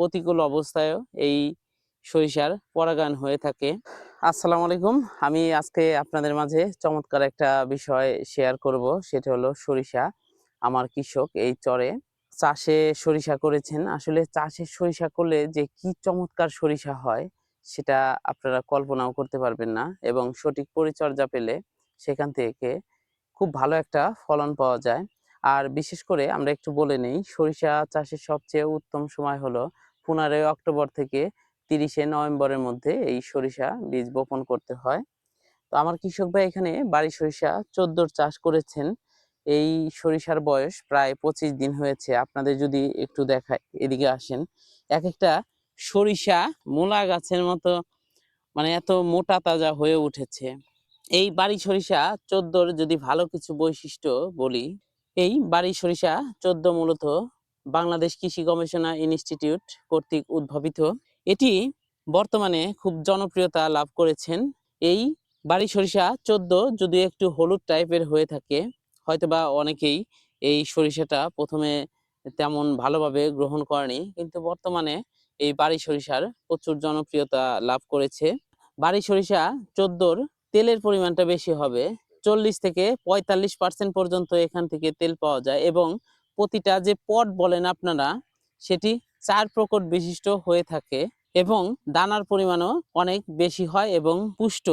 প্রতিকূল অবস্থায়ও এই সরিষার পরাগায়ন হয়ে থাকে। আসসালামু আলাইকুম। আমি আজকে আপনাদের মাঝে চমৎকার একটা বিষয় শেয়ার করব। সেটা হলো সরিষা। আমার কৃষক এই চরে চাষে সরিষা করেছেন। আসলে চাষে সরিষা করলে যে কি চমৎকার সরিষা হয়, সেটা আপনারা কল্পনাও করতে পারবেন না এবং সঠিক পরিচর্যা পেলে সেখান থেকে খুব ভালো একটা ফলন পাওয়া যায়। আর বিশেষ করে আমরা একটু বলে নেই, সরিষা চাষের সবচেয়ে উত্তম সময় হলো পনেরোই অক্টোবর থেকে তিরিশে নভেম্বরের মধ্যে এই সরিষা বীজ বপন করতে হয়। তো আমার কৃষক ভাই এখানে বাড়ি সরিষা চোদ্দোর চাষ করেছেন। এই সরিষার বয়স প্রায় পঁচিশ দিন হয়েছে। আপনাদের যদি একটু দেখায় এদিকে আসেন। এক একটা সরিষা মূলা গাছের মতো মানে এত মোটা তাজা হয়ে উঠেছে। এই বাড়ি সরিষা চোদ্দোর যদি ভালো কিছু বৈশিষ্ট্য বলি, এই বাড়ি সরিষা চোদ্দ মূলত বাংলাদেশ কৃষি গবেষণা ইনস্টিটিউট কর্তৃক উদ্ভাবিত। এটি বর্তমানে খুব জনপ্রিয়তা লাভ করেছেন। এই বাড়ি সরিষা চোদ্দ যদি একটু হলুদ টাইপের হয়ে থাকে, হয়তোবা অনেকেই এই সরিষাটা প্রথমে তেমন ভালোভাবে গ্রহণ করেনি, কিন্তু বর্তমানে এই বাড়ি সরিষার প্রচুর জনপ্রিয়তা লাভ করেছে। বাড়ি সরিষা চোদ্দোর তেলের পরিমাণটা বেশি হবে, চল্লিশ থেকে পঁয়তাল্লিশ পার্সেন্ট পর্যন্ত এখান থেকে তেল পাওয়া যায় এবং প্রতিটা যে পট বলেন আপনারা, সেটি চার প্রকট বিশিষ্ট হয়ে থাকে এবং দানার পরিমাণও অনেক বেশি হয় এবং পুষ্ট।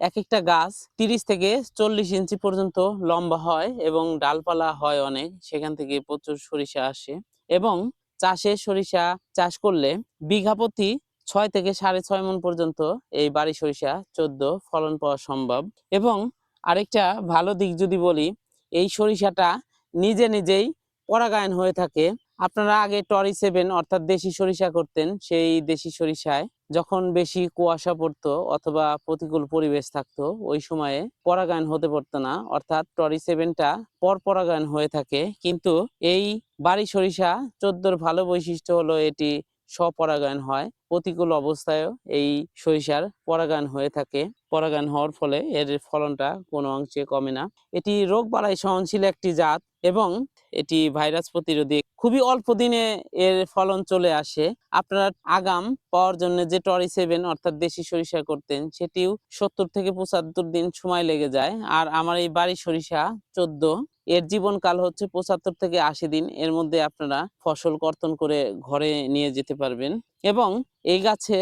এক একটা গাছ তিরিশ থেকে চল্লিশ ইঞ্চি পর্যন্ত লম্বা হয় এবং ডালপালা হয় অনেক, সেখান থেকে প্রচুর সরিষা আসে এবং চাষে সরিষা চাষ করলে বিঘা প্রতি ছয় থেকে সাড়ে ছয় মন পর্যন্ত এই বাড়ি সরিষা চোদ্দ ফলন পাওয়া সম্ভব। এবং আরেকটা ভালো দিক যদি বলি, এই সরিষাটা নিজে নিজেই পরাগায়ন হয়ে থাকে। আপনারা আগে টরি সেভেন অর্থাৎ দেশি সরিষা করতেন, সেই দেশি সরিষায় যখন বেশি কুয়াশা পড়তো অথবা প্রতিকূল পরিবেশ থাকতো, ওই সময়ে পরাগায়ন হতে পারতো না। অর্থাৎ টরি সেভেনটা পর পরাগায়ন হয়ে থাকে। কিন্তু এই বাড়ি সরিষা চোদ্দোর ভালো বৈশিষ্ট্য হলো এটি স্বপরাগায়ন হয়। প্রতিকূল অবস্থায়ও এই সরিষার পরাগায়ন হয়ে থাকে। পরাগায়ন হওয়ার ফলে এর ফলনটা কোনো অংশে কমে না। এটি রোগ বালাই সহনশীল একটি জাত এবং এটি ভাইরাস প্রতিরোধী। খুবই অল্প দিনে এর ফলন চলে আসে। আপনারা আগাম পাওয়ার জন্য যে টরি সেভেন অর্থাৎ দেশি সরিষা করতেন, সেটিও সত্তর থেকে পঁচাত্তর দিন সময় লেগে যায়। আর আমার এই বাড়ি সরিষা চোদ্দ, এর জীবনকাল হচ্ছে পঁচাত্তর থেকে আশি দিন। এর মধ্যে আপনারা ফসল কর্তন করে ঘরে নিয়ে যেতে পারবেন। এবং এই গাছে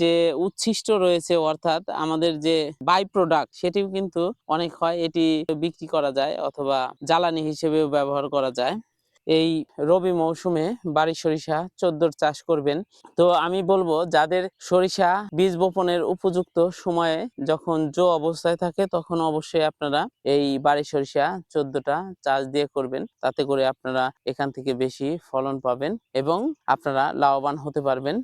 যে উচ্ছিষ্ট রয়েছে অর্থাৎ আমাদের যে বাই প্রোডাক্ট সেটিও কিন্তু অনেক হয়, এটি বিক্রি করা যায় অথবা জ্বালানি হিসেবেও ব্যবহার করা যায়। এই রবি মৌসুমে বাড়ি সরিষা চোদ্দোর চাষ করবেন। তো আমি বলব, যাদের সরিষা বীজ বপনের উপযুক্ত সময়ে যখন জো অবস্থায় থাকে, তখন অবশ্যই আপনারা এই বাড়ি সরিষা চোদ্দটা চাষ দিয়ে করবেন। তাতে করে আপনারা এখান থেকে বেশি ফলন পাবেন এবং আপনারা লাভবান হতে পারবেন।